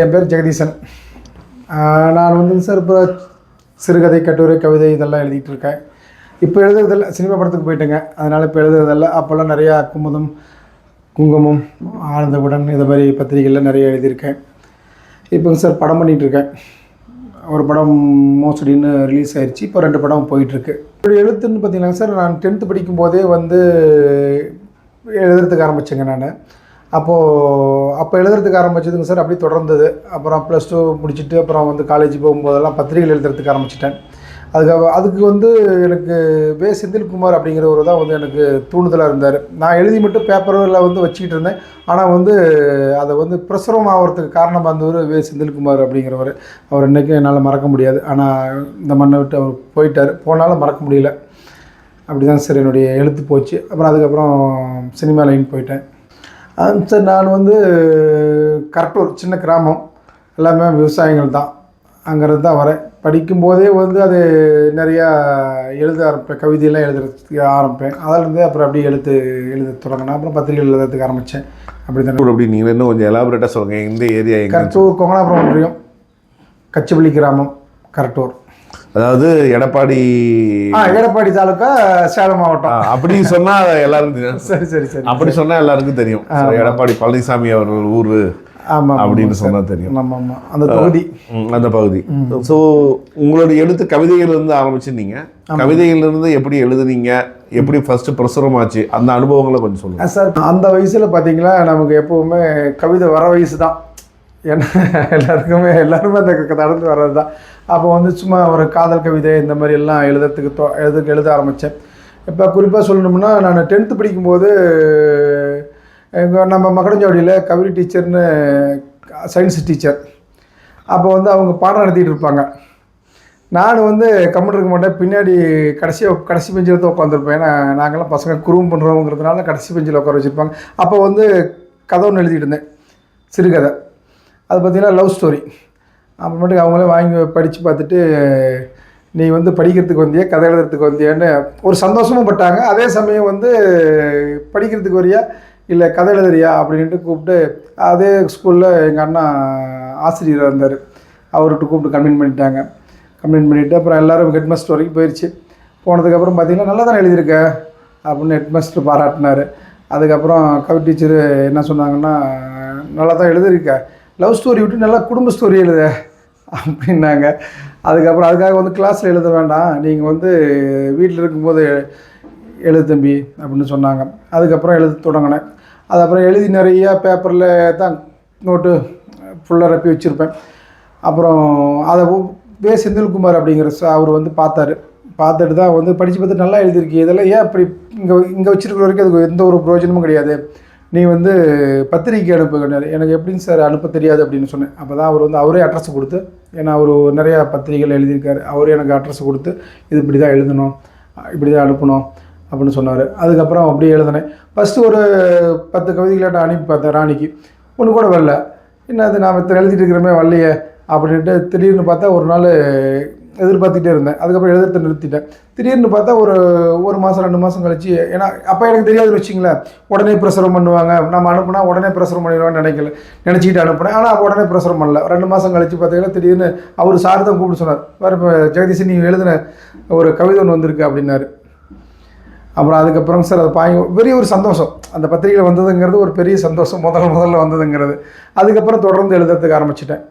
என் பேர் ஜெகதீசன். நான் வந்து சார் இப்போ சிறுகதை கட்டுரை கவிதை இதெல்லாம் எழுதிட்டு இருக்கேன் இப்போ எழுதுறதில்ல சினிமா படத்துக்கு போயிட்டேங்க. அதனால் இப்போ எழுதுறதில்ல. அப்போல்லாம் நிறையா குமுதம் குங்குமம் ஆனந்தவுடன் இதை மாதிரி பத்திரிகைகளில் நிறைய எழுதியிருக்கேன். இப்போ சார் படம் பண்ணிகிட்டு இருக்கேன் ஒரு படம் மோசடின்னு ரிலீஸ் ஆயிடுச்சு இப்போ ரெண்டு படம் போயிட்டுருக்கு. இப்படி எழுத்துன்னு பார்த்தீங்கன்னா சார் நான் டென்த்து படிக்கும்போதே வந்து எழுதுறதுக்கு ஆரம்பித்தேங்க நான். அப்போது அப்போ எழுதுறதுக்கு ஆரம்பிச்சதுங்க சார் அப்படியே தொடர்ந்தது. அப்புறம் ப்ளஸ் டூ முடிச்சுட்டு அப்புறம் வந்து காலேஜ் போகும்போதெல்லாம் பத்திரிகைகள் எழுதுறதுக்கு ஆரம்பிச்சிட்டேன். அதுக்கு அதுக்கு வந்து எனக்கு வே. செந்தில்குமார் அப்படிங்கிறவர் தான் வந்து எனக்கு தூண்டுதலாக இருந்தார். நான் எழுதி மட்டும் பேப்பரில் வந்து வச்சுக்கிட்டு இருந்தேன். ஆனால் வந்து அதை வந்து பிரசுரம் ஆகிறதுக்கு காரணமாக இருந்தவர் வே. செந்தில்குமார் அப்படிங்கிறவர். அவர் இன்றைக்கும் என்னால் மறக்க முடியாது. ஆனால் இந்த மண்ணை விட்டு அவர் போயிட்டார். போனாலும் மறக்க முடியல. அப்படி தான் சார் என்னுடைய எழுத்து போச்சு. அப்புறம் அதுக்கப்புறம் சினிமா லைன் போயிட்டேன். சார் நான் வந்து கரெக்டாக சின்ன கிராமம். எல்லாமே விவசாயிகள் தான். அங்கேருந்து தான் வரேன். படிக்கும்போதே வந்து அது நிறையா எழுத ஆரம்பிப்பேன். கவிதையெல்லாம் எழுதுறதுக்கு ஆரம்பிப்பேன். அதிலேருந்து அப்புறம் அப்படியே எழுத்து எழுத தொடங்கினேன். அப்புறம் பத்திரிகை எழுதுறதுக்கு ஆரம்பித்தேன். அப்படி தான். அப்படி நீங்கள் இன்னும் கொஞ்சம் எலாபரேட்டாக சொல்லுங்கள் இந்த ஏரியா கரட்டூர் கொங்கனாபுரம் ஒன்றியம் கச்சப்பள்ளி கிராமம் கரட்டூர் அதாவது எடப்பாடி எடப்பாடி தாலுக்கா சேலம் மாவட்டம். அப்படி சொன்னா எல்லாருக்கும் தெரியும். சரி சரி சரி. அப்படி சொன்னா எல்லாருக்கும் தெரியும். எடப்பாடி பழனிசாமி அவர்கள் ஊரு ஆமாம் அப்படின்னு சொன்னா தெரியும். ஆமாம் ஆமாம் அந்த தொகுதி. ம், அந்த பகுதி. ஸோ உங்களுடைய எழுத்து கவிதைகள் இருந்து ஆரம்பிச்சிருந்தீங்க. கவிதைகள் இருந்து எப்படி எழுதுனீங்க? எப்படி ஃபர்ஸ்ட் பிரசுரமாச்சு? அந்த அனுபவங்களை கொஞ்சம் சொல்லுங்க. ஆ, சார் அந்த வயசில் பார்த்தீங்களா நமக்கு எப்போவுமே கவிதை வர வயசு தான். ஏன்னா எல்லாருக்குமே எல்லாருமே அந்த க- நடந்து வர்றது தான் அப்போ வந்து சும்மா ஒரு காதல் கவிதை இந்த மாதிரி எல்லாம் எழுதுறதுக்கு தோ எழுத எழுத ஆரம்பித்தேன் இப்போ குறிப்பாக சொல்லணும்னா நான் டென்த்து படிக்கும்போது எங்கள் நம்ம மகடஞ்சாவடியில் கவிதை டீச்சர்னு சயின்ஸ் டீச்சர் அப்போ வந்து அவங்க பாடம் நடத்திட்டு இருப்பாங்க. நான் வந்து கம்மல் இருக்க மாட்டேன் பின்னாடி கடைசியாக கடைசி பெஞ்சில் தான் உட்காந்துருப்பேன் ஏன்னா நாங்களாம் பசங்க குரூம் பண்ணுறோங்கிறதுனால கடைசி பெஞ்சில் உட்கார வச்சுருப்பாங்க. அப்போ வந்து கதை ஒன்று எழுதிட்டு இருந்தேன். சிறுகதை. அது பார்த்தீங்கன்னா லவ் ஸ்டோரி அப்புறமேட்டுக்கு அவங்களே வாங்கி படித்து பார்த்துட்டு நீ வந்து படிக்கிறதுக்கு வந்தியா? கதை எழுதுறதுக்கு வந்தியான்னு ஒரு சந்தோஷமும் பட்டாங்க. அதே சமயம் வந்து படிக்கிறதுக்கு வரியா? இல்லை கதை எழுதுறியா? அப்படின்ட்டு கூப்பிட்டு அதே ஸ்கூலில் எங்கள் அண்ணா ஆசிரியராக இருந்தார். அவர்கிட்ட கூப்பிட்டு கம்ப்ளைண்ட் பண்ணிட்டாங்க. கம்ப்ளைண்ட் பண்ணிவிட்டு அப்புறம் எல்லோரும் ஹெட் மாஸ்டர் வரைக்கும் போயிடுச்சு போனதுக்கப்புறம் பார்த்தீங்கன்னா நல்லா தானே எழுதியிருக்க? அப்படின்னு ஹெட் மாஸ்டர் பாராட்டினார். அதுக்கப்புறம் கவி டீச்சரு என்ன சொன்னாங்கன்னா நல்லா தான் எழுதியிருக்க. லவ் ஸ்டோரி விட்டு நல்லா குடும்ப ஸ்டோரி எழுத அப்படின்னாங்க. அதுக்கப்புறம் அதுக்காக வந்து கிளாஸில் எழுத வேண்டாம். நீங்கள் வந்து வீட்டில் இருக்கும்போது எழுது தம்பி அப்படின்னு சொன்னாங்க. அதுக்கப்புறம் எழுத தொடங்கினேன். அது அப்புறம் எழுதி நிறையா பேப்பரில் தான் நோட்டு ஃபுல்லாக ரப்பி வச்சுருப்பேன். அப்புறம் அதை வே செந்தில்குமார் அப்படிங்கிற அவர் வந்து பார்த்தாரு. பார்த்துட்டு தான் வந்து படித்து பார்த்து நல்லா எழுதியிருக்கீங்க இதெல்லாம் ஏன் அப்படி இங்கே இங்கே வச்சுருக்கிற வரைக்கும் அதுக்கு எந்த ஒரு பிரயோஜனமும் கிடையாது. நீ வந்து பத்திரிக்கை அனுப்புகிறார் எனக்கு எப்படின்னு சார் அனுப்ப தெரியாது அப்படின்னு சொன்னேன். அப்போ தான் அவர் வந்து அவரே அட்ரஸ் கொடுத்து ஏன்னா அவர் நிறையா பத்திரிகைகள் எழுதியிருக்காரு. அவரே எனக்கு அட்ரஸ் கொடுத்து இது இப்படி தான் எழுதணும் இப்படி தான் அனுப்பணும் அப்படின்னு சொன்னார். அதுக்கப்புறம் அப்படியே எழுதினேன். ஃபஸ்ட்டு ஒரு பத்து கவிதைகளாட்ட அனுப்பி பார்த்தேன் ராணிக்கு. ஒன்று கூட வரல. என்ன அது நாம் இத்தனை எழுதிட்டு இருக்கிறோமே வரலையே அப்படின்ட்டு திடீர்னு பார்த்தா ஒரு நாள் எதிர்பார்த்துட்டே இருந்தேன். அதுக்கப்புறம் எழுதுறத நிறுத்திட்டேன். திடீர்னு பார்த்தா ஒரு ஒரு மாதம் ரெண்டு மாதம் கழிச்சு ஏன்னா அப்போ எனக்கு தெரியாது வச்சிங்களேன் உடனே பிரசுரம் பண்ணுவாங்க. நம்ம அனுப்புனா உடனே பிரசுரம் பண்ணிடுவான்னு நினைக்கல நினச்சிக்கிட்டு அனுப்புனேன். ஆனால் உடனே பிரசுரம் பண்ணல. ரெண்டு மாதம் கழிச்சு பார்த்தீங்கன்னா திடீர்னு அவர் சார் தான் கூப்பிட்டு சொன்னார். வேறு இப்போ ஜெகதீஷன் நீ எழுதின ஒரு கவிதை ஒன்று வந்திருக்கு அப்படின்னாரு. அப்புறம் அதுக்கப்புறம் சார் அது பாய் பெரிய ஒரு சந்தோஷம். அந்த பத்திரிகையில் வந்ததுங்கிறது ஒரு பெரிய சந்தோஷம். முதல் முதல்ல வந்ததுங்கிறது. அதுக்கப்புறம் தொடர்ந்து எழுதுறதுக்கு ஆரம்பிச்சிட்டேன்.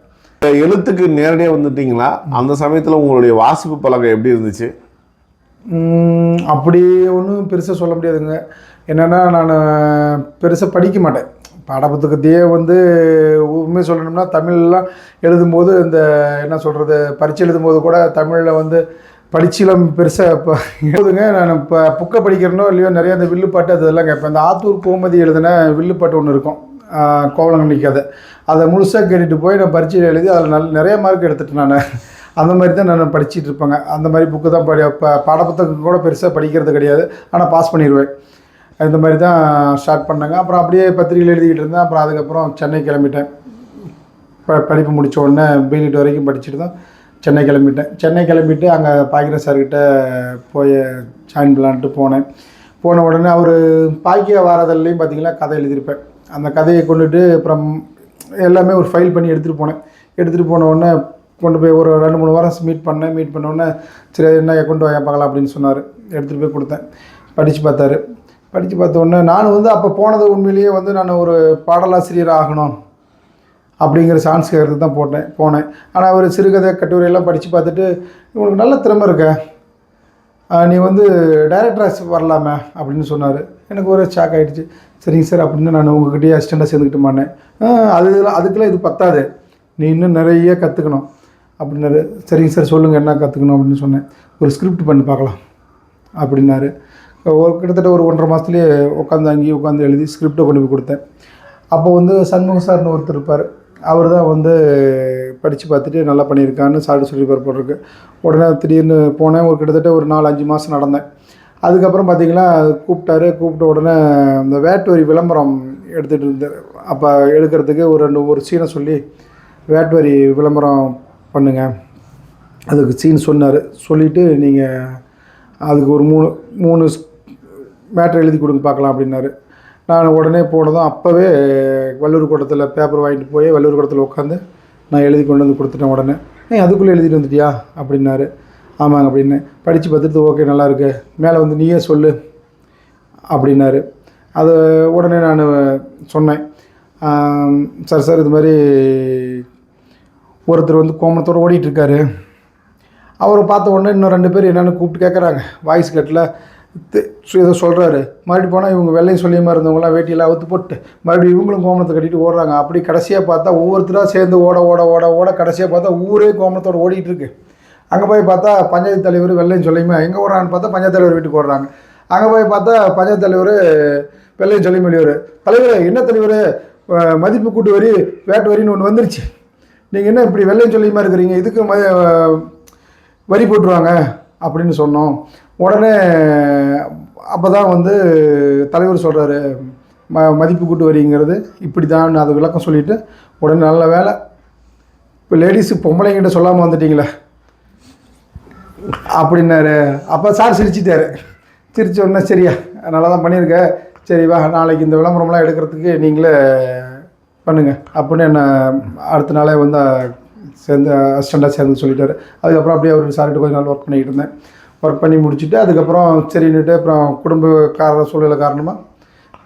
எழுத்துக்கு நேரடியாக வந்துட்டீங்களா? அந்த சமயத்தில் உங்களுடைய வாசிப்பு பழக்கம் எப்படி இருந்துச்சு? அப்படி ஒன்றும் பெருசாக சொல்ல முடியாதுங்க. என்னென்னா நான் பெருசாக படிக்க மாட்டேன். பாடப்புத்தகத்தையே வந்து உண்மை சொல்லணும்னா தமிழ்லாம் எழுதும்போது இந்த என்ன சொல்கிறது பரீட்சை எழுதும்போது கூட தமிழில் வந்து படிச்சிலம் பெருசாக இப்போ எழுதுங்க. நான் இப்போ புக்கை படிக்கிறனோ இல்லையோ நிறைய இந்த வில்லுப்பாட்டு அதெல்லாம் கேட்பேன். இந்த ஆத்தூர் கோமதி எழுதின வில்லுப்பாட்டு ஒன்று இருக்கும். கோவலங்கண்ணி கதை அதை முழுசாக கேட்டுட்டு போய் நான் பரீட்சையில் எழுதி அதில் நல்ல நிறைய மார்க் எடுத்துட்டேன் நான். அந்த மாதிரி தான் நான் படிச்சுட்டு இருப்பேங்க. அந்த மாதிரி புக்கு தான் படி பாடப்புத்தகம் கூட பெருசாக படிக்கிறது கிடையாது. ஆனால் பாஸ் பண்ணிடுவேன் இந்த மாதிரி தான் ஸ்டார்ட் பண்ணேங்க. அப்புறம் அப்படியே பத்திரிகையில் எழுதிக்கிட்டு இருந்தேன். அப்புறம் அதுக்கப்புறம் சென்னை கிளம்பிட்டேன். ப படிப்பு முடித்த உடனே பிஎட் வரைக்கும் படிச்சுட்டு தான் சென்னை கிளம்பிட்டேன். சென்னை கிளம்பிட்டு அங்கே பாக்கிற சார்கிட்ட போய் ஜாயின் பண்ணலான்ட்டு போனேன். போன உடனே அவர் பாக்கிய வாரதல்லையும் பார்த்திங்கன்னா கதை எழுதியிருப்பேன் அந்த கதையை கொண்டுட்டு அப்புறம் எல்லாமே ஒரு ஃபைல் பண்ணி எடுத்துகிட்டு போனேன். எடுத்துகிட்டு போன உடனே கொண்டு போய் ஒரு ரெண்டு மூணு வாரம் மீட் பண்ணேன். மீட் பண்ண உடனே சரி என்ன கொண்டு வாங்க பார்க்கலாம் அப்படின்னு சொன்னார். எடுத்துகிட்டு போய் கொடுத்தேன். படித்து பார்த்தாரு. படித்து பார்த்த உடனே நான் வந்து அப்போ போனது உண்மையிலேயே வந்து நான் ஒரு பாடலாசிரியர் ஆகணும் அப்படிங்கிற சான்ஸ் கேட்கறது தான் போட்டேன் போனேன். ஆனால் அவர் சிறுகதை கட்டுரையெல்லாம் படித்து பார்த்துட்டு உங்களுக்கு நல்ல திறமை இருக்க. நீ வந்து டைரக்டராக வரலாமே அப்படின்னு சொன்னார். எனக்கு ஒரு ஷாக் ஆகிடுச்சு சரிங்க சார் அப்படின்னு நான் உங்ககிட்டயே அசிஸ்டண்ட்டாக சேர்ந்துக்கிட்டு மாட்டேன் அது அதுக்கெல்லாம் இது பத்தாது. நீ இன்னும் நிறைய கற்றுக்கணும் அப்படின்னாரு. சரிங்க சார் சொல்லுங்கள் என்ன கற்றுக்கணும் அப்படின்னு சொன்னேன். ஒரு ஸ்கிரிப்ட் பண்ணி பார்க்கலாம். அப்படின்னாரு. ஒரு கிட்டத்தட்ட ஒரு ஒன்றரை மாதத்துலேயே உட்காந்து அங்கேயே உட்காந்து எழுதி ஸ்கிரிப்டை கொண்டு போய் கொடுத்தேன். அப்போ வந்து சண்முக சார்னு ஒருத்தர் இருப்பார். அவர் தான் வந்து படித்து பார்த்துட்டு நல்லா பண்ணியிருக்கான்னு சாப்பிட்டு சொல்லி போட்டிருக்கு உடனே திடீர்னு போனேன். ஒரு கிட்டத்தட்ட ஒரு நாலு அஞ்சு மாதம் நடந்தேன். அதுக்கப்புறம் பார்த்தீங்கன்னா கூப்பிட்டாரு. கூப்பிட்ட உடனே இந்த வேட் வரி விளம்பரம் எடுத்துகிட்டு இருந்தார் அப்போ எடுக்கிறதுக்கு ஒரு ரெண்டு ஒரு சீனை சொல்லி வேட் வரி விளம்பரம் பண்ணுங்க. அதுக்கு சீன் சொன்னார். சொல்லிவிட்டு நீங்கள் அதுக்கு ஒரு மூணு மூணு மேட்ரு எழுதி கொடுங்க பார்க்கலாம் அப்படின்னாரு. நான் உடனே போனதும் அப்போவே வள்ளுவர் கூட்டத்தில் பேப்பர் வாங்கிட்டு போய் வள்ளூர் கூட்டத்தில் உட்காந்து நான் எழுதி கொண்டு வந்து கொடுத்துட்டேன் உடனே. ஏன் அதுக்குள்ளே எழுதிட்டு வந்துட்டியா? அப்படின்னாரு. ஆமாங்க அப்படின்னு. படித்து பார்த்துட்டு ஓகே நல்லா இருக்கு. மேலே வந்து நீயே சொல்லு அப்படின்னாரு. அது உடனே நான் சொன்னேன். சார் சார் இது மாதிரி ஒருத்தர் வந்து கோமணத்தோடு ஓடிட்டுருக்காரு. அவரை பார்த்த உடனே இன்னும் ரெண்டு பேர் என்னென்னு கூப்பிட்டு கேட்குறாங்க. வாய்ஸ் கட்டில் ஏதோ சொல்கிறாரு மறுபடியும் போனால் இவங்க வெள்ளையும் சொல்லியமாக இருந்தவங்களாம் வேட்டியெல்லாம் அவுத்து போட்டு மறுபடியும் இவங்களும் கோமணத்தை கட்டிட்டு ஓடுறாங்க. அப்படி கடைசியாக பார்த்தா ஒவ்வொருத்தராக சேர்ந்து ஓட ஓட ஓட ஓட கடைசியாக பார்த்தா ஊரே கோமணத்தோடு ஓடிட்டு இருக்கு அங்கே போய் பார்த்தா பஞ்சாயத்து தலைவர் வெள்ளையும் சொல்லியுமே எங்கே ஓடுறான்னு பார்த்தா பஞ்சாயத்து தலைவர் வீட்டுக்கு ஓடுறாங்க அங்கே போய் பார்த்தா பஞ்சாயத்து தலைவர் வெள்ளையும் சொல்லி வெளியூர் தலைவர் என்ன தலைவர்? மதிப்பு கூட்டு வரி வேட்டு வரின்னு ஒன்று வந்துருச்சு. நீங்கள் என்ன இப்படி வெள்ளையும் சொல்லியுமா இருக்கிறீங்க? இதுக்கு ம வரி போட்டுருவாங்க அப்படின்னு சொன்னோம். உடனே அப்போ தான் வந்து தலைவர் சொல்கிறாரு ம மதிப்பு கூட்டு வரிங்கிறது இப்படி தான் அது விளக்கம் சொல்லிவிட்டு உடனே நல்ல வேலை இப்போ லேடிஸு பொம்பளைங்கிட்ட சொல்லாமல் வந்துட்டிங்களே. அப்படின்னாரு. அப்போ சார் சிரிச்சிட்டாரு. சிரிச்ச உடனே சரியா நல்லா தான் பண்ணியிருக்க. சரி வா நாளைக்கு இந்த விளம்பரம்லாம் எடுக்கிறதுக்கு நீங்களே பண்ணுங்கள் அப்படின்னு என்ன அடுத்த நாளே வந்து சேர்ந்து அசிஸ்டண்ட்டாக சேர்ந்து சொல்லிட்டாரு. அதுக்கப்புறம் அப்படியே அவர் சார்கிட்ட கொஞ்ச நாள் ஒர்க் பண்ணிக்கிட்டு இருந்தேன். ஒர்க் பண்ணி முடிச்சுட்டு அதுக்கப்புறம் சரின்னுட்டு அப்புறம் குடும்ப கார சூழ்நிலை காரணமாக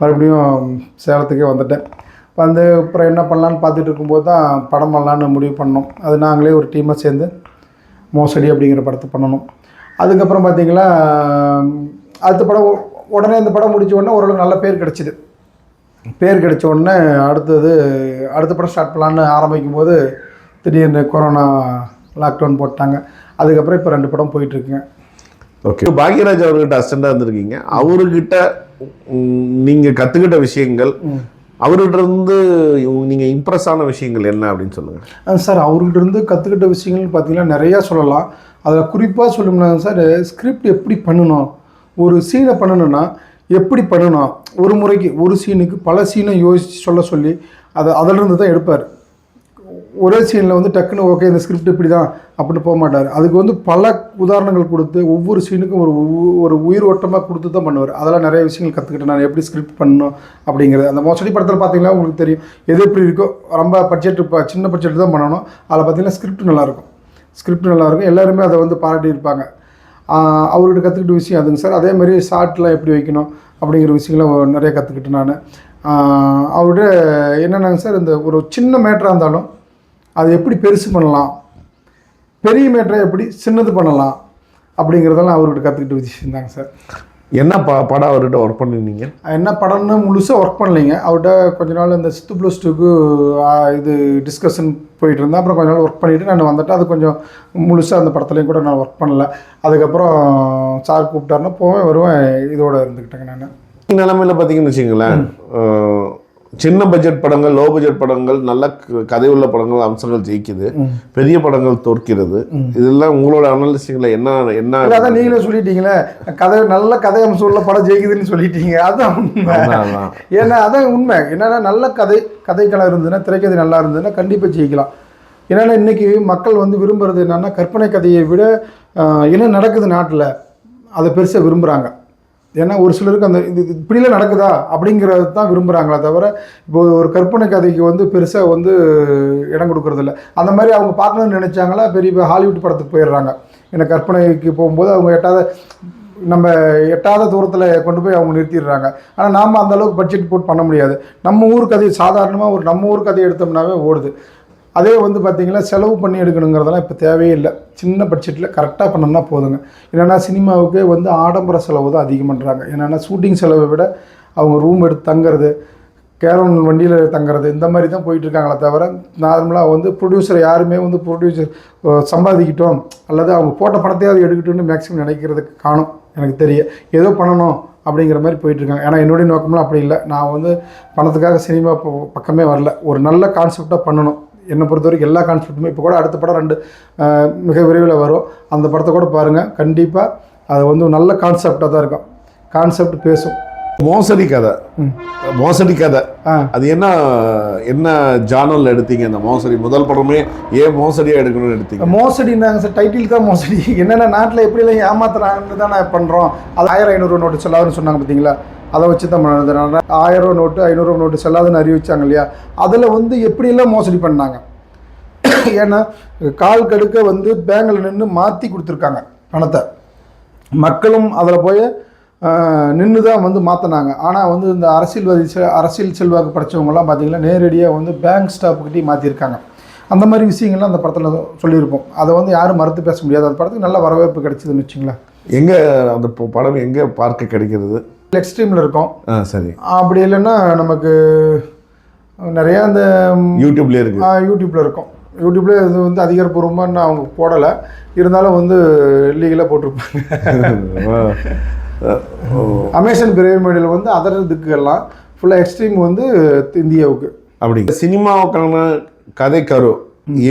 மறுபடியும் சேலத்துக்கே வந்துட்டேன். வந்து அப்புறம் என்ன பண்ணலான்னு பார்த்துட்டு இருக்கும்போது தான் படம் பண்ணலான்னு முடிவு பண்ணோம். அது நாங்களே ஒரு டீமாக சேர்ந்து மோசடி அப்படிங்கிற படத்தை பண்ணணும். அதுக்கப்புறம் பார்த்தீங்களா அடுத்த படம் உடனே இந்த படம் முடிச்ச உடனே ஓரளவு நல்ல பேர் கிடச்சிது. பேர் கிடைச்ச உடனே அடுத்தது அடுத்த படம் ஸ்டார்ட் பண்ணலான்னு ஆரம்பிக்கும் போது திடீர்னு கொரோனா லாக்டவுன் போட்டாங்க. அதுக்கப்புறம் இப்போ ரெண்டு படம் போயிட்டுருக்குங்க. ஓகே பாக்யராஜ் அவர்கிட்ட அசிஸ்டண்டாக இருந்திருக்கீங்க. அவர்கிட்ட ம், நீங்க கத்துக்கிட்ட விஷயங்கள் அவர்கிட்ட இருந்து இம்ப்ரெஸ் ஆன விஷயங்கள் என்ன அப்படின்னு சொல்லுங்கள் சார் அவர்கிட்ட இருந்து கற்றுக்கிட்ட விஷயங்கள் பார்த்தீங்கன்னா நிறையா சொல்லலாம். அதில் குறிப்பாக சொல்லணும்னா சார் ஸ்கிரிப்ட் எப்படி பண்ணணும்? ஒரு சீனை பண்ணணும்னா எப்படி பண்ணணும்? ஒரு முறைக்கு ஒரு சீனுக்கு பல சீனை யோசித்து சொல்ல சொல்லி அதை அதிலிருந்து தான் எடுப்பார். ஒரே சீனில் வந்து டக்குன்னு ஓகே இந்த ஸ்கிரிப்ட் இப்படி தான் அப்படின்னு போக மாட்டார். அதுக்கு வந்து பல உதாரணங்கள் கொடுத்து ஒவ்வொரு சீனுக்கும் ஒரு ஒரு உயிர் ஓட்டமாக கொடுத்து தான் பண்ணுவார். அதெல்லாம் நிறைய விஷயங்கள் கற்றுக்கிட்டேன் நான் எப்படி ஸ்கிரிப்ட் பண்ணணும் அப்படிங்கிறது. அந்த மோசடி படத்தில் பார்த்தீங்கன்னா உங்களுக்கு தெரியும். எது எப்படி இருக்கோ ரொம்ப பட்ஜெட் இப்போ சின்ன பட்ஜெட் தான் பண்ணணும். அதில் பார்த்தீங்கன்னா ஸ்கிரிப்ட் நல்லாயிருக்கும். ஸ்கிரிப்ட் நல்லாயிருக்கும். எல்லாருமே அதை வந்து பாராட்டியிருப்பாங்க அவர்கிட்ட கற்றுக்கிட்ட விஷயம் அதுங்க சார். அதே மாதிரி ஷார்ட்லாம் எப்படி வைக்கணும் அப்படிங்கிற விஷயங்களை நிறைய கற்றுக்கிட்டேன் நான். அவர்கிட்ட என்னென்னாங்க சார் இந்த ஒரு சின்ன மேட்டராக இருந்தாலும் அதை எப்படி பெருசு பண்ணலாம்? பெரிய மேட்டரை எப்படி சின்னது பண்ணலாம்? அப்படிங்கிறதெல்லாம் அவர்கிட்ட கற்றுக்கிட்ட விஷயம் தாங்க சார். என்ன ப படம் அவர்கிட்ட ஒர்க் பண்ணிருந்தீங்க? என்ன படம்னு முழுசாக ஒர்க் பண்ணலைங்க. அவர்கிட்ட கொஞ்ச நாள் இந்த சித்து ப்ளஸ் டூக்கு இது டிஸ்கஷன் போயிட்டு இருந்தேன். அப்புறம் கொஞ்ச நாள் ஒர்க் பண்ணிவிட்டு நான் வந்துட்டேன். அது கொஞ்சம் முழுசாக அந்த படத்துலையும் கூட நான் ஒர்க் பண்ணல. அதுக்கப்புறம் சார் கூப்பிட்டாருன்னா போவேன் வருவேன் இதோட இருந்துக்கிட்டேங்க நான். நிலைமையில பார்த்தீங்கன்னு வச்சுங்களேன் சின்ன பட்ஜெட் படங்கள் லோ பட்ஜெட் படங்கள் நல்ல கதை உள்ள படங்கள் அம்சங்கள் ஜெயிக்குது. பெரிய படங்கள் தோற்கிறது. இதெல்லாம் உங்களோட அனாலிசிங்ல என்ன என்ன அதான் நீங்களே சொல்லிட்டீங்களே. கதை நல்ல கதை அம்சம் உள்ள படம் ஜெயிக்குதுன்னு சொல்லிட்டீங்க. அதான் உண்மை. ஏன்னா அதான் உண்மை. என்னன்னா நல்ல கதை கதைக்களம் இருந்ததுன்னா திரைக்கதை நல்லா இருந்ததுன்னா கண்டிப்பாக ஜெயிக்கலாம். என்னன்னா இன்னைக்கு மக்கள் வந்து விரும்புறது என்னன்னா கற்பனை கதையை விட என்ன நடக்குது நாட்டில் அதை பெருசாக விரும்புகிறாங்க ஏன்னா ஒரு சிலருக்கு அந்த இது இப்படிலாம் நடக்குதா அப்படிங்கிறது தான் விரும்புகிறாங்களே தவிர இப்போ ஒரு கற்பனை கதைக்கு வந்து பெருசாக வந்து இடம் கொடுக்கறதில்ல. அந்த மாதிரி அவங்க பார்க்கணும்னு நினச்சாங்களா? பெரிய ஹாலிவுட் படத்துக்கு போயிடுறாங்க. ஏன்னா கற்பனைக்கு போகும்போது அவங்க எட்டாத நம்ம எட்டாத தூரத்தில் கொண்டு போய் அவங்க நிறுத்திடுறாங்க. ஆனால் நாம் அந்தளவுக்கு பட்ஜெட் போட்டு பண்ண முடியாது. நம்ம ஊர் கதை சாதாரணமாக ஒரு நம்ம ஊர் கதை எடுத்தோம்னாவே ஓடுது. அதே வந்து பார்த்திங்கன்னா செலவு பண்ணி எடுக்கணுங்கிறதெல்லாம் இப்போ தேவையே இல்லை. சின்ன பட்ஜெட்டில் கரெக்டாக பண்ணோம்னா போதுங்க. என்னென்னா சினிமாவுக்கே வந்து ஆடம்பர செலவு தான் அதிகம் பண்ணுறாங்க என்னென்னா ஷூட்டிங் செலவை விட அவங்க ரூம் எடுத்து தங்குறது கேரோன் வண்டியில் தங்குறது இந்த மாதிரி தான் போயிட்டுருக்காங்களே தவிர நார்மலாக வந்து ப்ரொடியூசர் யாருமே வந்து ப்ரொடியூசர் சம்பாதிக்கிட்டோம். அல்லது அவங்க போட்ட பணத்தையாவது எடுக்கட்டும்னு மேக்ஸிமம் நினைக்கிறதுக்கு காணும். எனக்கு தெரிய. ஏதோ பண்ணணும் அப்படிங்கிற மாதிரி போயிட்டுருக்காங்க ஏன்னா என்னுடைய நோக்கம்லாம் அப்படி இல்லை. நான் வந்து பணத்துக்காக சினிமா ப- பக்கமே வரல. ஒரு நல்ல கான்செப்டாக பண்ணணும். என்னை பொறுத்த வரைக்கும் எல்லா கான்செப்ட்டுமே இப்போ கூட அடுத்த படம் ரெண்டு மிக விரைவில் வரும். அந்த படத்தை கூட பாருங்கள் கண்டிப்பாக அது வந்து நல்ல கான்செப்டாக தான் இருக்கும். கான்செப்ட் பேசும். மோசடி கதை. மோசடி கதை. அது என்ன என்ன ஜானல் எடுத்தீங்க அந்த மோசடி? முதல் படமே ஏன் மோசடியா எடுக்கணும்னு எடுத்தீங்க? மோசடினாங்க சார் டைட்டில் தான் மோசடி. என்னென்ன நாட்டில் எப்படிலாம் ஏமாத்துறாங்கன்னு தான் நான் பண்ணுறோம் அது ஆயிரம் ஐநூறு நோட்டு செல்லாதுன்னு சொன்னாங்க பார்த்தீங்களா அதை வச்சு தான் பண்ணதுனால ஆயிரம் ரூபா நோட்டு ஐநூறுரூவா நோட்டு செல்லாதுன்னு அறிவிச்சாங்க இல்லையா? அதில் வந்து எப்படியெல்லாம் மோசடி பண்ணாங்க? ஏன்னா கால் கடுக்க வந்து பேங்கில் நின்று மாற்றி கொடுத்துருக்காங்க பணத்தை. மக்களும் அதில் போய் நின்று தான் வந்து மாற்றினாங்க ஆனால் வந்து இந்த அரசியல்வாதி அரசியல் செல்வாக்கு படைச்சவங்கலாம் பார்த்தீங்கன்னா நேரடியாக வந்து பேங்க் ஸ்டாஃப்கிட்டே மாற்றிருக்காங்க அந்த மாதிரி விஷயங்கள்லாம் அந்த படத்தில் சொல்லியிருப்போம். அதை வந்து யாரும் மறுத்து பேச முடியாது. அந்த படத்துக்கு நல்ல வரவேற்பு கிடைச்சதுன்னு வச்சுங்களேன். எங்க அந்த படம் எங்க பார்க்க கிடைக்கிறது? எக்ஸ்ட்ரீமில் இருக்கும். ஆ சரி. அப்படி இல்லைன்னா நமக்கு நிறையா அந்த யூடியூப்ல இருக்கு. யூடியூப்பில் இருக்கும். யூடியூப்ல இது வந்து அதிகாரப்பூர்வமாக அவங்க போடலை. இருந்தாலும் வந்து லீகலாக போட்டிருப்பாங்க. அமேசான் பிரேமியடில் வந்து அதர் இதுக்கெல்லாம் ஃபுல்லாக எக்ஸ்ட்ரீம் வந்து இந்தியாவுக்கு. அப்படி. சினிமாவுக்கான கதை கரு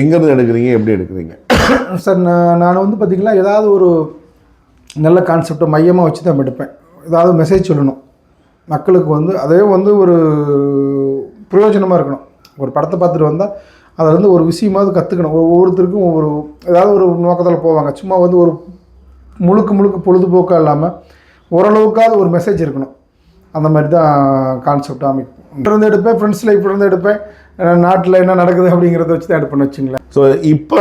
எங்கேருந்து எடுக்கிறீங்க எப்படி எடுக்கிறீங்க? சார் நான் நான் வந்து பார்த்திங்கன்னா ஏதாவது ஒரு நல்ல கான்செப்டை மையமாக வச்சு தான் எடுப்பேன். ஏதாவது மெசேஜ் சொல்லணும். மக்களுக்கு வந்து அதே வந்து ஒரு பிரயோஜனமாக இருக்கணும். ஒரு படத்தை பார்த்துட்டு வந்தால் அதில் வந்து ஒரு விஷயமாவது கற்றுக்கணும் ஒவ்வொருத்தருக்கும் ஒவ்வொரு ஏதாவது ஒரு நோக்கத்தில் போவாங்க. சும்மா வந்து ஒரு முழுக்க முழுக்க பொழுதுபோக்காக இல்லாமல் ஓரளவுக்காவது ஒரு மெசேஜ் இருக்கணும். அந்த மாதிரி தான் கான்செப்ட் அமைக்கும். இருந்து எடுப்பேன் ஃப்ரெண்ட்ஸ் லைஃப் இருந்து எடுப்பேன். நாட்டில் என்ன நடக்குது அப்படிங்கிறத வச்சு தான் எடுப்பேன்னு வச்சுங்களேன். ஸோ இப்போ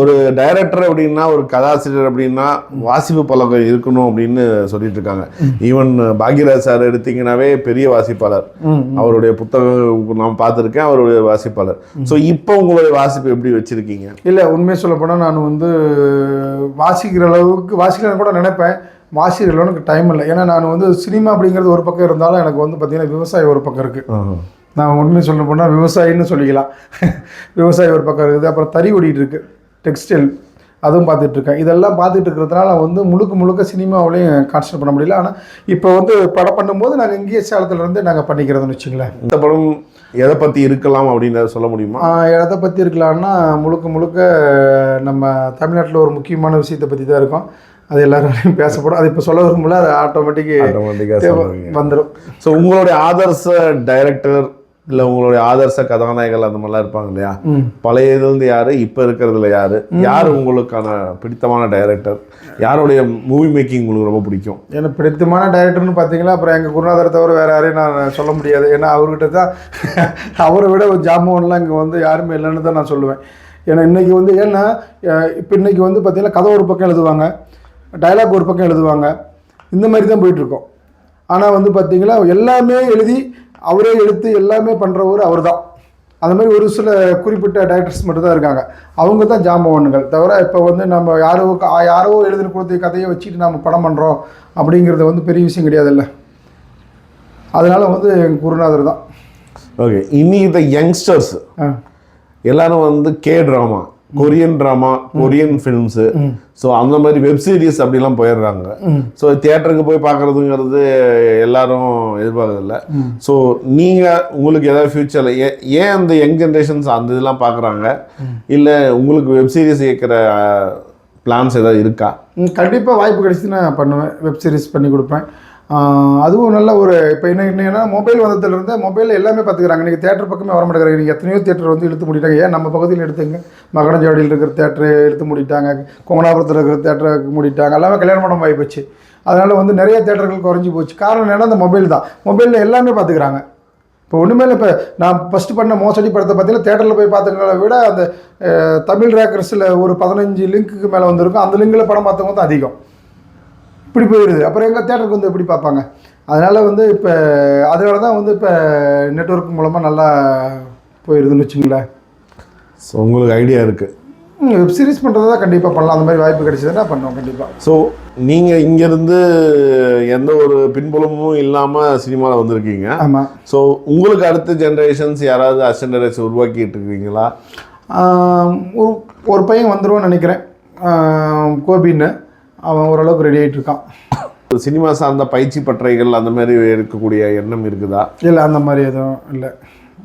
ஒரு டைரக்டர் அப்படின்னா ஒரு கதாசிரியர் அப்படின்னா வாசிப்பு பழக்கம் இருக்கணும் அப்படின்னு சொல்லிட்டு இருக்காங்க. ஈவன் பாக்யராஜ் சார் எடுத்தீங்கன்னாவே பெரிய வாசிப்பாளர். அவருடைய புத்தகம் நான் பார்த்துருக்கேன் அவருடைய வாசிப்பாளர். ஸோ இப்போ உங்களுடைய வாசிப்பு எப்படி வச்சிருக்கீங்க? இல்லை உண்மையை சொல்ல போனால் நான் வந்து வாசிக்கிற அளவுக்கு வாசிக்கிறேன்னு கூட நினைப்பேன். அளவுக்கு எனக்கு டைம் இல்லை. ஏன்னா நான் வந்து சினிமா அப்படிங்கிறது ஒரு பக்கம் இருந்தாலும் எனக்கு வந்து பார்த்திங்கன்னா விவசாயம் ஒரு பக்கம் இருக்குது நான் உண்மையை சொல்ல போனால் விவசாயின்னு சொல்லிக்கலாம். விவசாயம் ஒரு பக்கம் இருக்குது. அப்புறம் தறி ஓடிட்டு இருக்கு. டெக்ஸ்டைல் அதுவும் பார்த்துட்டு இருக்கேன். இதெல்லாம் பார்த்துட்டு இருக்கிறதுனால வந்து முழுக்க முழுக்க சினிமாவிலையும் கான்சன்ட்ரேட் பண்ண முடியல. ஆனால் இப்போ வந்து படம் பண்ணும்போது நாங்கள் இங்கேயே சேலத்துலேருந்து நாங்கள் பண்ணிக்கிறதுன்னு வச்சுங்களேன் இந்த படம் எதை பற்றி இருக்கலாம் அப்படின்னு சொல்ல முடியுமா? எதை பற்றி இருக்கலாம்னா முழுக்க முழுக்க நம்ம தமிழ்நாட்டில் ஒரு முக்கியமான விஷயத்தை பற்றி தான் இருக்கும். அது எல்லாராலையும் பேசப்படும். அது இப்போ சொல்ல விரும்பல அது சொல்லுவீங்க. வந்துடும் ஸோ உங்களுடைய ஆதர்ச டைரக்டர் இல்லை உங்களுடைய ஆதர்ச கதாநாயகர்கள் அந்த மாதிரிலாம் இருப்பாங்க இல்லையா? பழைய இதுலேருந்து யாரு இப்போ இருக்கிறதுல யாரு? யார் உங்களுக்கான பிடித்தமான டைரக்டர் யாருடைய மூவி மேக்கிங் உங்களுக்கு ரொம்ப பிடிக்கும்? எனக்கு பிடித்தமான டைரக்டர்னு பார்த்தீங்கன்னா அப்புறம் எங்கள் குருநாதரை தவிர வேறு யாரையும் நான் சொல்ல முடியாது. ஏன்னா அவர்கிட்ட தான் அவரை விட ஒரு ஜாமோன்லாம் இங்கே வந்து யாருமே இல்லைன்னு தான் நான் சொல்லுவேன். ஏன்னா இன்றைக்கி வந்து ஏன்னா இப்போ இன்றைக்கி வந்து பார்த்தீங்கன்னா கதை ஒரு பக்கம் எழுதுவாங்க. டயலாக் ஒரு பக்கம் எழுதுவாங்க. இந்த மாதிரி தான் போயிட்டுருக்கோம். ஆனால் வந்து பார்த்தீங்கன்னா எல்லாமே எழுதி அவரே எடுத்து எல்லாமே பண்ணுறவர் அவர் தான் அந்த மாதிரி ஒரு சில குறிப்பிட்ட டைரக்டர்ஸ் மட்டும் தான் இருக்காங்க. அவங்க தான் ஜாம்பவான்கள். தவிர இப்போ வந்து நம்ம யாரோ யாரோ எழுதின கொடுத்த கதையை வச்சுட்டு நம்ம படம் பண்ணுறோம் அப்படிங்கிறது வந்து பெரிய விஷயம் கிடையாதுல்ல. அதனால வந்து எங்கள் குருநாதர் தான். ஓகே இன்னைக்கு இந்த யங்ஸ்டர்ஸ் எல்லாரும் வந்து K drama Korean drama Korean films so அந்த மாதிரி வெப் சீரிஸ் அப்படிலாம் போயிடுறாங்க. ஸோ தியேட்டருக்கு போய் பார்க்குறதுங்கிறது எல்லாரும் எதிர்பார்க்கறதில்ல. ஸோ நீங்கள் உங்களுக்கு ஏதாவது ஃப்யூச்சரில் ஏன் அந்த யங் ஜென்ரேஷன்ஸ் அந்த இதெல்லாம் பார்க்குறாங்க? இல்லை உங்களுக்கு வெப் சீரிஸ் இயக்கிற பிளான்ஸ் ஏதாவது இருக்கா? கண்டிப்பாக வாய்ப்பு கிடைச்சி நான் பண்ணுவேன். வெப் சீரிஸ் பண்ணி கொடுப்பேன். அதுவும் நல்ல ஒரு இப்போ என்ன என்னென்னா மொபைல் வந்ததுலேருந்து மொபைலில் எல்லாமே பார்த்துக்கிறாங்க நீங்கள் தேட்டர் பக்கமே வர மாட்டேங்கிறாங்க. நீங்கள் எத்தனையோ தேட்டர் வந்து இழுத்து முடிட்டாங்க. ஏன்? நம்ம பகுதியில் எடுத்துங்க. மகனஞ்சாவடியில் இருக்கிற தேட்டரு இழுத்து முடிட்டாங்க. கோமனாபுரத்தில் இருக்கிற தேட்டரை முடிட்டாங்க. எல்லாமே கல்யாண மண்டபம் ஆகி போச்சு. அதனால் வந்து நிறைய தேட்டர்கள் குறைஞ்சி போச்சு. காரணம் என்னென்னா அந்த மொபைல் தான். மொபைலில் எல்லாமே பார்த்துக்கிறாங்க இப்போ ஒன்றுமே இல்லை. இப்போ நான் ஃபஸ்ட்டு பண்ண மோசடி படத்தை பார்த்தீங்கன்னா தேட்டரில் போய் பார்த்துக்கிறத விட அந்த தமிழ் ரேக்கர்ஸில் ஒரு பதினஞ்சு லிங்க்குக்கு மேலே வந்திருக்கும். அந்த லிங்கில் படம் பார்த்தவங்க தான் அதிகம். இப்படி போயிடுது. அப்புறம் எங்கள் தேட்டருக்கு வந்து எப்படி பார்ப்பாங்க? அதனால் வந்து இப்போ அதனால தான் வந்து இப்போ நெட்வொர்க் மூலமாக நல்லா போயிடுதுன்னு வச்சுங்களேன் ஸோ உங்களுக்கு ஐடியா இருக்குது வெப் சீரிஸ் பண்ணுறது தான் கண்டிப்பாக பண்ணலாம். அந்த மாதிரி வாய்ப்பு கிடைச்சதுன்னா பண்ணுவோம் கண்டிப்பாக ஸோ நீங்கள் இங்கேருந்து எந்த ஒரு பின்புலமும் இல்லாமல் சினிமாவில் வந்திருக்கீங்க. ஆமாம் ஸோ உங்களுக்கு அடுத்த ஜென்ரேஷன்ஸ் யாராவது அசண்டரஸ் உருவாக்கிட்டு இருக்கீங்களா? ஒரு ஒரு பையன் வந்துருவான்னு நினைக்கிறேன். கோபின்னு. அவன் ஓரளவுக்கு ரெடி ஆகிட்டு இருக்கான். சினிமா சார்ந்த பயிற்சி பட்டறைகள் அந்த மாதிரி இருக்கக்கூடிய எண்ணம் இருக்குதா? இல்லை அந்த மாதிரி எதுவும் இல்லை.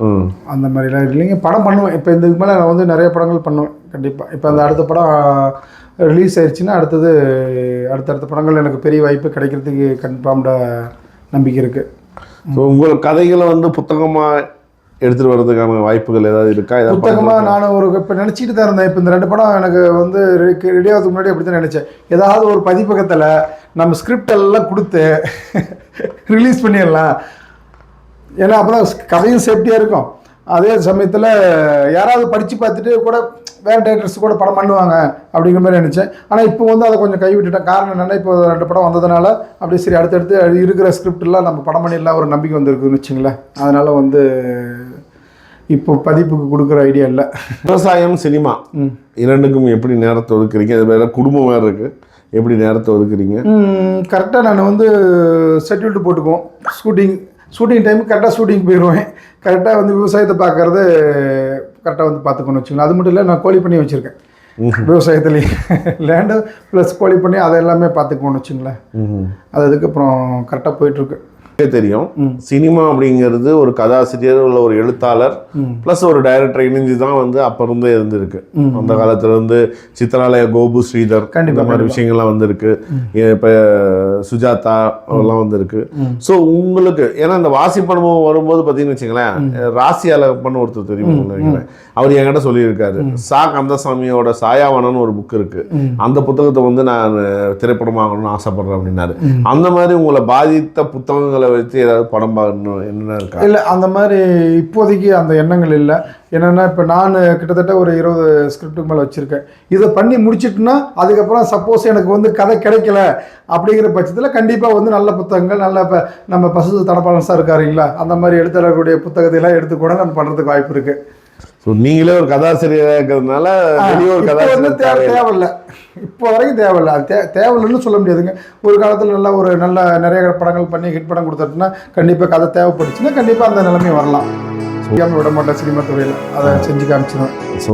ம். அந்த மாதிரிலாம் இல்லைங்க படம் பண்ணுவேன் இப்போ இதுக்கு மேலே நான் வந்து நிறைய படங்கள் பண்ணுவேன் கண்டிப்பாக இப்போ அந்த அடுத்த படம் ரிலீஸ் ஆயிடுச்சுன்னா அடுத்தது அடுத்தடுத்த படங்கள் எனக்கு பெரிய வாய்ப்பு கிடைக்கிறதுக்கு கன்ஃபார்ம்டாக நம்பிக்கை இருக்குது ஸோ உங்கள் கதைகளை வந்து புத்தகமாக எடுத்துகிட்டு வர்றதுக்கான வாய்ப்புகள் ஏதாவது இருக்கா? ஏதாவது புத்தகமாக நான் ஒரு இப்போ நினச்சிட்டு தான் இருந்தேன். இப்போ இந்த ரெண்டு படம் எனக்கு வந்து ரெடி ஆகிறதுக்கு முன்னாடி அப்படி தான் நினச்சேன். ஏதாவது ஒரு பதிப்பகத்தில் நம்ம ஸ்கிரிப்ட் எல்லாம் கொடுத்து ரிலீஸ் பண்ணிடலாம். ஏன்னா அப்போ தான் கதையும் சேஃப்டியாக இருக்கும். அதே சமயத்தில் யாராவது படித்து பார்த்துட்டு கூட வேறு டேரக்டர்ஸ் கூட படம் பண்ணுவாங்க அப்படிங்கிற மாதிரி நினச்சேன். ஆனால் இப்போ வந்து அதை கொஞ்சம் கைவிட்டுட்டேன். காரணம் என்னென்னா இப்போ ரெண்டு படம் வந்ததுனால அப்படியே சரி அடுத்தடுத்து இருக்கிற ஸ்கிரிப்டெல்லாம் நம்ம படம் பண்ணிடலாம் ஒரு நம்பிக்கை வந்திருக்குன்னு வச்சுங்களேன். அதனால் வந்து இப்போ பதிப்புக்கு கொடுக்குற ஐடியா இல்லை. விவசாயம் சினிமா. இரண்டுக்கும் எப்படி நேரத்தை ஒதுக்குறீங்க? அது வேற குடும்பம் வேறு இருக்குது எப்படி நேரத்தை ஒதுக்குறீங்க? கரெக்டாக நான் வந்து ஷெட்யூல்டு போட்டுக்குவோம். ஷூட்டிங் ஷூட்டிங் டைம் கரெக்டாக ஷூட்டிங் போயிடுவேன் கரெக்டாக வந்து விவசாயத்தை பார்க்கறது கரெக்டாக வந்து பார்த்துக்கணும் வச்சுக்கோங்களேன். அது மட்டும் இல்லை நான் கோழி பண்ணி வச்சுருக்கேன். விவசாயத்துலேயே. லேண்டு ப்ளஸ் கோழி பண்ணி அதை எல்லாமே பார்த்துக்கணும்னு வச்சுங்களேன். அது அதுக்கப்புறம் கரெக்டாக போயிட்டுருக்கு. தெரியும். சினிமா அப்படிங்கிறது ஒரு கதாசிரியர் உள்ள ஒரு எழுத்தாளர். ப்ளஸ் ஒரு டைரக்டர் இணைஞ்சு தான் வந்து அப்போ இருந்தே இருந்திருக்கு. அந்த காலத்துல இருந்து சித்ராலய கோபு ஸ்ரீதர் இந்த மாதிரி விஷயங்கள்லாம் வந்திருக்கு. இப்போ சுஜாதா அதெல்லாம் வந்திருக்கு. ஸோ உங்களுக்கு ஏன்னா இந்த வாசிப்பு அனுபவம் வரும்போது பார்த்தீங்கன்னு வச்சுங்களேன் ராசி அழகப்பன்னு ஒருத்தர் தெரியும் நினைக்கிறேன் அவர் என்கிட்ட சொல்லியிருக்காரு. சா கந்தசாமியோட சாயாவனன்னு ஒரு புக் இருக்கு. அந்த புத்தகத்தை வந்து நான் திரைப்படமாகணும்னு ஆசைப்படுறேன் அப்படின்னாரு. அந்த மாதிரி உங்களை பாதித்த புத்தகங்களை வச்சு ஏதாவது படம் பார்க்கணும் என்னென்ன இருக்கா? இல்லை அந்த மாதிரி இப்போதைக்கு அந்த எண்ணங்கள் இல்லை. என்னென்னா இப்போ நான் கிட்டத்தட்ட ஒரு இருபது ஸ்கிரிப்டுக்கு மேலே வச்சுருக்கேன். இதை பண்ணி முடிச்சிட்டுனா அதுக்கப்புறம் சப்போஸ் எனக்கு வந்து கதை கிடைக்கல அப்படிங்கிற பட்சத்தில் கண்டிப்பாக வந்து நல்ல புத்தகங்கள் நல்ல இப்போ நம்ம பசு தனப்பாளன் சார் இருக்காருங்களா அந்த மாதிரி எழுத்தாளர்களுடைய புத்தகத்தை எல்லாம் எடுத்து கூட நான் பண்ணுறதுக்கு வாய்ப்பு இருக்குது ஸோ நீங்களே ஒரு கதாசிரியராக இருக்கிறதுனால வெளியே ஒரு கதாசிரியர் தேவை தேவையில்லை. தேவையில்ல. இப்போ வரைக்கும் தேவையில்ல. அது தே தேவையில்லைன்னு சொல்ல முடியாதுங்க. ஒரு காலத்தில் நல்ல ஒரு நல்ல நிறைய படங்கள் பண்ணி ஹிட் படம் கொடுத்துட்டுனா கண்டிப்பாக கதை தேவைப்பட்டுச்சுன்னா கண்டிப்பாக அந்த நிலைமை வரலாம். செய்யாமல் விட மாட்டேன் சினிமா துறையில்? அதை செஞ்சு காமிச்சிடுவேன் ஸோ